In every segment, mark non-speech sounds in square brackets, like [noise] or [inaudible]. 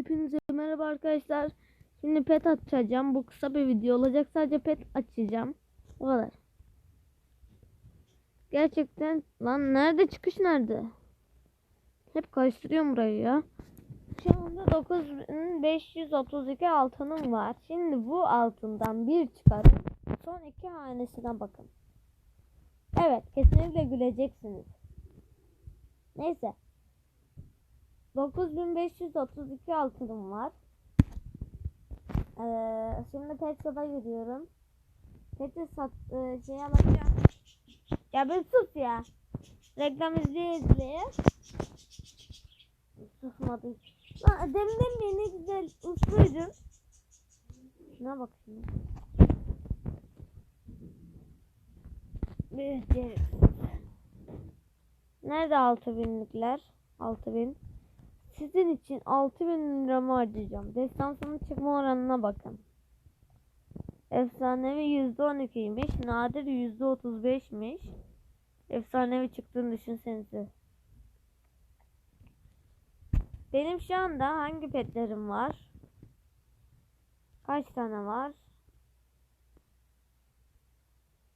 Hepinize merhaba arkadaşlar. Şimdi pet açacağım. Bu kısa bir video olacak. Sadece pet açacağım. O kadar. Gerçekten lan nerede çıkış nerede? Hep karıştırıyorum burayı ya. Şu anda 9532 altınım var. Şimdi bu altından bir çıkarın. Son iki hanesine bakın. Evet kesinlikle güleceksiniz. Neyse. 9532 altınım var. Ee, şimdi pet shop'a gidiyorum. Pet'i sat e, şey alacağım. Ya bir sus ya. Reklam izleye izleye. Susmadı. Lan deminden beri ne güzel usluydun. Şuna bak şimdi. Nerede 6000'likler? 6000. Sizin için 6000 liramı harcayacağım. Destansının çıkma oranına bakın. Efsanevi %12'ymiş. Nadir %35'miş. Efsanevi çıktığını düşünsenize. Benim şu anda hangi petlerim var? Kaç tane var?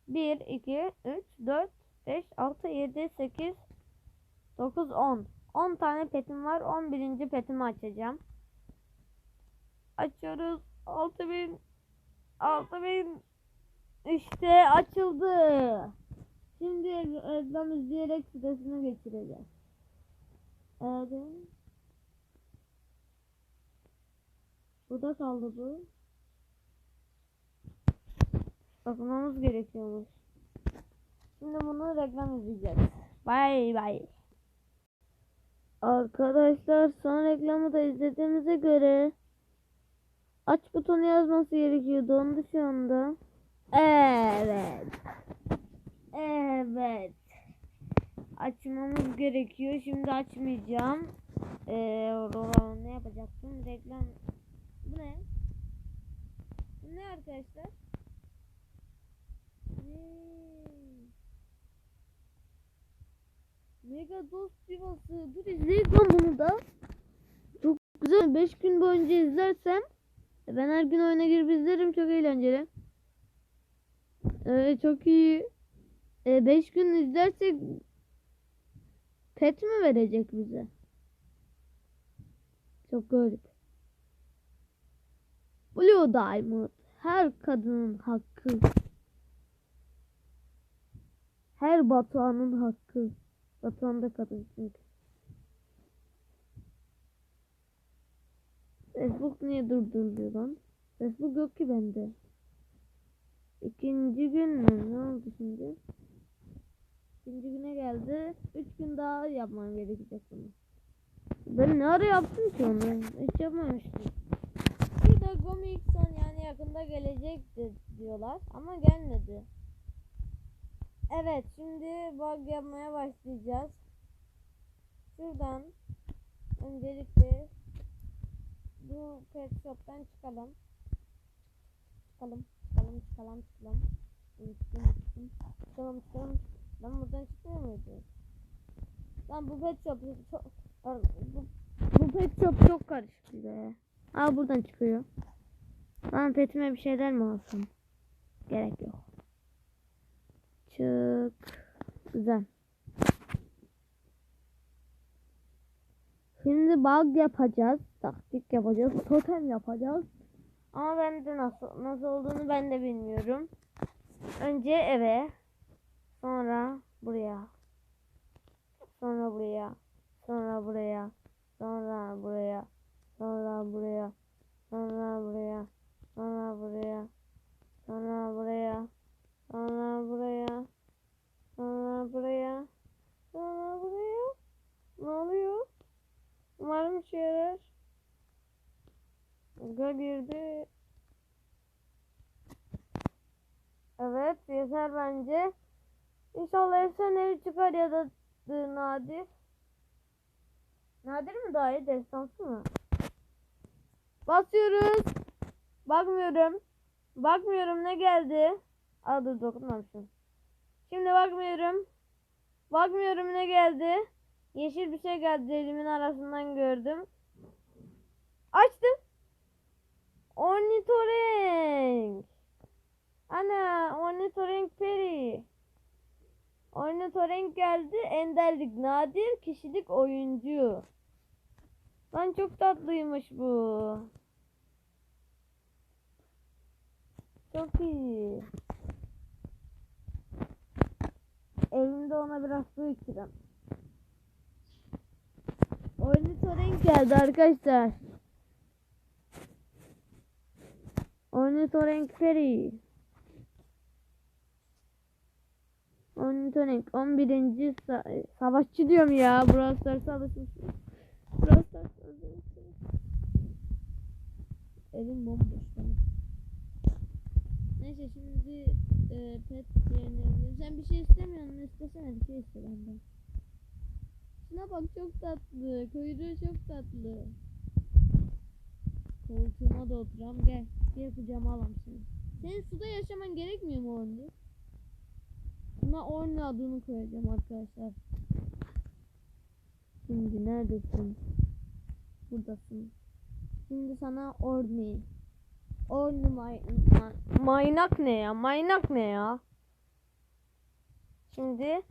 1, 2, 3, 4, 5, 6, 7, 8, 9, 10. 10 tane petim var. 11. petimi açacağım. Açıyoruz. 6000 6000 işte açıldı. Şimdi reklam izleyerek sitesine geçireceğiz. Evet. Burada kaldı bu. Bakmamız gerekiyormuş. Şimdi bunu reklam izleyeceğiz. Bay bay. Arkadaşlar son reklamı da izlediğimize göre aç butonu yazması gerekiyordu onu şu anda. Evet. Evet. Açmamız gerekiyor. Şimdi açmayacağım. Ee, ne yapacaktım? Reklam. Bu ne? Bu ne arkadaşlar? Hmm. Mega dost yuvası. Dur lan bunu da. Çok güzel. 5 gün boyunca izlersem e, ben her gün oyuna girip izlerim. Çok eğlenceli. Evet çok iyi. 5 gün izlersek pet mi verecek bize? Çok garip. Blue Diamond. Her kadının hakkı. Her Batuhan'ın hakkı. Batuhan da kadın çünkü. Facebook niye durduruluyor lan? Facebook yok ki bende. İkinci gün? Ne oldu şimdi? İkinci güne geldi. Üç gün daha yapmam gerekecek bunu. Ben ne ara yaptım ki onu? Hiç yapmamıştım. Bir de Gomikson yani yakında gelecektir diyorlar ama gelmedi. Evet şimdi bug yapmaya başlayacağız. Şuradan öncelikle bu pet shop'tan çıkalım. Çıkalım, çıkalım, çıkalım, çıkalım. Çıkalım, çıkalım, çıkalım. Lan buradan çıkmıyor muydu? Lan bu pet shop çok... Bu, bu pet shop çok karışık be. Aa buradan çıkıyor. Lan petime bir şeyler mi alsam? Gerek yok. Çık. Güzel. Şimdi bug yapacağız. Taktik yapacağız. Totem yapacağız. Ama ben de nasıl nasıl olduğunu ben de bilmiyorum. Önce eve. Sonra buraya. Sonra buraya. Sonra buraya. Sonra buraya. Sonra buraya. Sonra buraya. Sonra buraya. Sonra buraya. Sonra buraya. Sonra buraya. Sonra buraya. Ne oluyor? Umarım işe yarar. Ga girdi. Evet yeter bence. İnşallah efsanevi çıkar ya da nadir. Nadir mi daha iyi destansı mı? Basıyoruz. Bakmıyorum. Bakmıyorum ne geldi? Aa dur dokunmamışım. Şimdi bakmıyorum. Bakmıyorum ne geldi. Yeşil bir şey geldi elimin arasından gördüm. Açtım. Ornitorenk. Ana ornitorenk peri. Ornitorenk geldi. Enderlik nadir kişilik oyuncu. Lan çok tatlıymış bu. Çok iyi. Elimde ona biraz su içirem. Ornitorenk geldi arkadaşlar. Ornitorenk Feri. Ornitorenk 11. Sa- savaşçı diyorum ya. Alışmış. Brawl Stars'a alışmış. Elim bomboş. Neyse şimdi e, pet yerine sen bir şey istemiyorsun istesene bir şey iste benden. Şuna bak çok tatlı. Kuyruğu çok tatlı. Koltuğuma da oturam gel. Gel kucağıma alalım seni. Senin suda yaşaman gerekmiyor mu Orni? Buna Orni adını koyacağım arkadaşlar. Şimdi neredesin? Buradasın. Şimdi sana Orni. Orni may ma- maynak ne ya? Maynak ne ya? Şimdi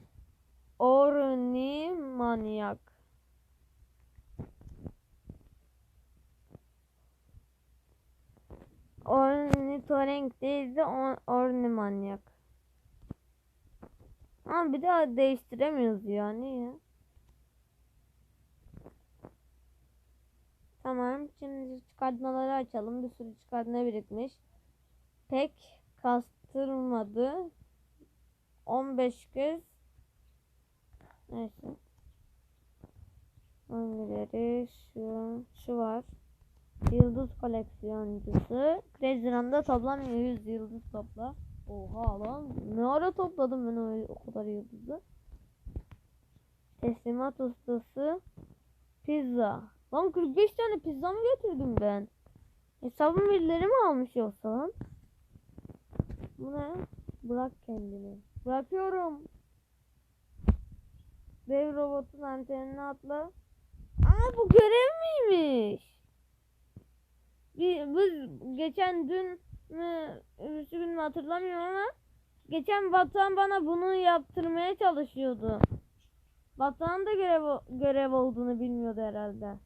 Orni manyak. Ornitorenk değil de or Orni manyak. Ama bir daha değiştiremiyoruz ya. Niye? Tamam. Şimdi çıkartmaları açalım. Bir sürü çıkartma birikmiş. Pek kastırmadı. 15 kez. Neyse. Hangileri? Şu, şu var. Yıldız koleksiyoncusu. Crazy Run'da toplam 100 yıldız topla. Oha lan. Ne ara topladım ben o, o kadar yıldızı? Teslimat ustası. Pizza. Lan 45 tane pizza mı götürdüm ben? Hesabım birileri mi almış yoksa lan? Bu ne? Bırak kendini. Bırakıyorum. Dev robotun antenini atla. Aa bu görev miymiş? Bir, biz geçen dün mü, öbürsü gün mü hatırlamıyorum ama geçen Batuhan bana bunu yaptırmaya çalışıyordu. Batuhan da görev, görev olduğunu bilmiyordu herhalde.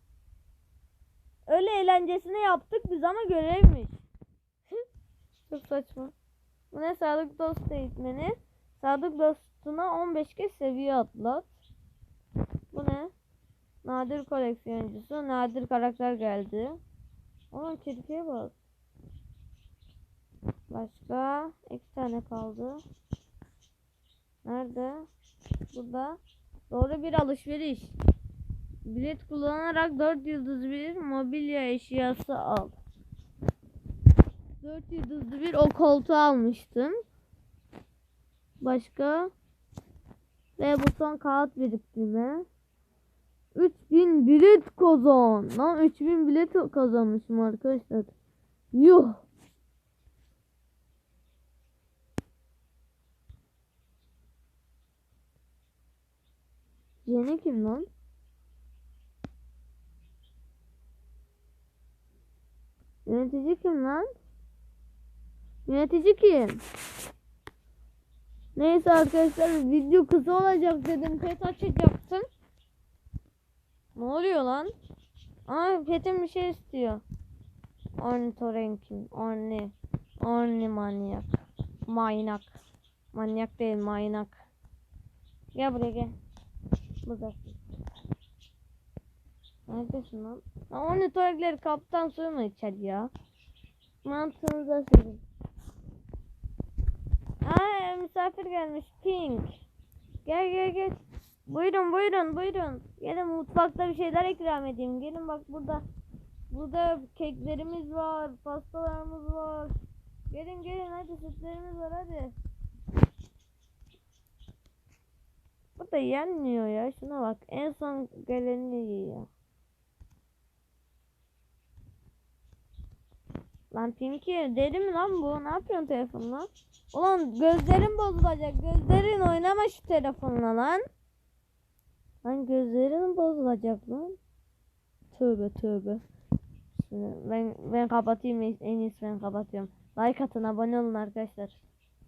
Öyle eğlencesine yaptık biz ama görevmiş. [laughs] Çok saçma. Bu ne Sadık Dost eğitmeni? Sadık Dostuna 15 kez seviye atlat. Bu ne? Nadir koleksiyoncusu. Nadir karakter geldi. Aa kirpiye bak. Başka iki tane kaldı. Nerede? Burada. Doğru bir alışveriş. Bilet kullanarak 4 yıldız bir mobilya eşyası al. 4 yıldızlı bir o koltuğu almıştım. Başka? Ve bu son kağıt biriktirme. 3000 bilet kazan. Lan 3000 bilet kazanmışım arkadaşlar. Yuh. Yeni kim lan? Yönetici kim lan? Yönetici kim? Neyse arkadaşlar video kısa olacak dedim. Pet açacaktım. Ne oluyor lan? Aa petim bir şey istiyor. Ornitorenkin. Orni. Orni manyak. Manyak. Manyak değil manyak. Gel buraya gel. Buradasın. Neredesin lan? Lan Ornitorenkleri kaptan suyu mu içer ya? Mantığınıza sizin. Aa misafir gelmiş. Pink. Gel gel gel. Buyurun buyurun buyurun. Gelin mutfakta bir şeyler ikram edeyim. Gelin bak burada. Burada keklerimiz var. Pastalarımız var. Gelin gelin hadi sütlerimiz var hadi. Bu da yenmiyor ya. Şuna bak. En son geleni yiyor. Lan Pinky deli mi lan bu? Ne yapıyorsun telefonla? Ulan gözlerin bozulacak. Gözlerin oynama şu telefonla lan. Lan gözlerin bozulacak lan. Tövbe tövbe. Ben ben kapatayım en iyisi ben kapatıyorum. Like atın abone olun arkadaşlar.